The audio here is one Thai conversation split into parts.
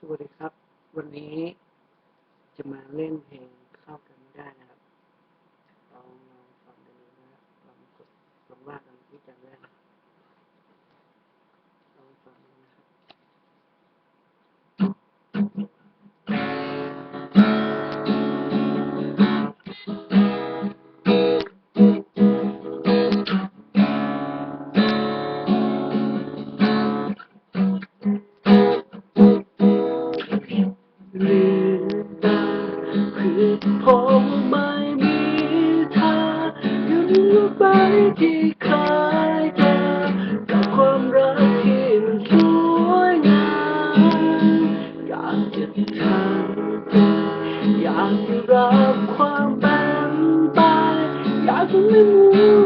สวัสดีครับ วันนี้จะมาเล่นเพลงเข้ากันได้นะครับลองลองฟังดูนะครับลองกดลองว่ากันที่จำได้นะ ลืมตาคือผมไม่มีเธออยู่ในโลกใบที่เคยเจอกับความรักที่มันสวยงามอยากจะทำใจอยากจะรับความเป็นไปอยากจะไม่รู้มือ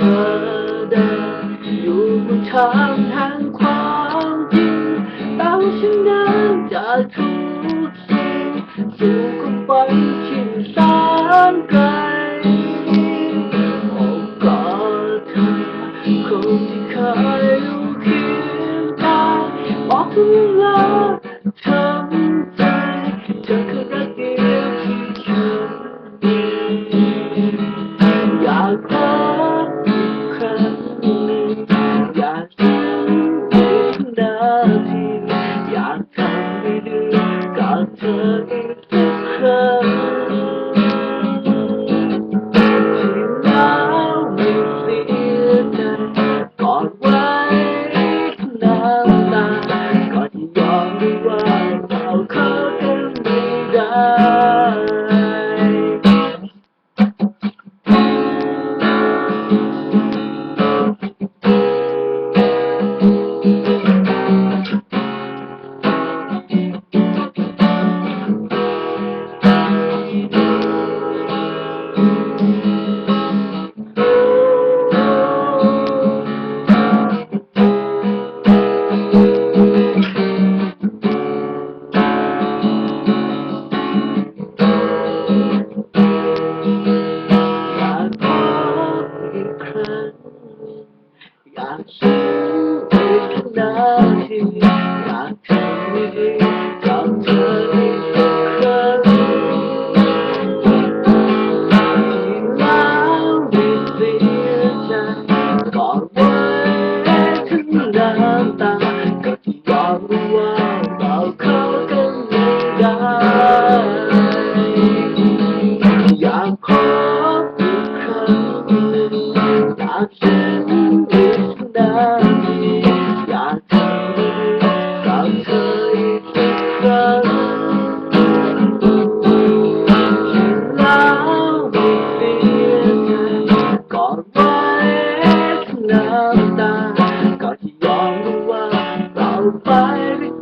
ธอเดินอยู่บนทางแห่งความจริงตามฉันเดินจากทุกสิ่งสู่ความฝันที่แสนไกลโอกอดเธอคนที่เคยอยู่เคียงข้างบอกเวลาทำใ Oh. ทำ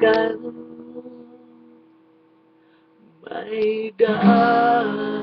กัน ไม่ได้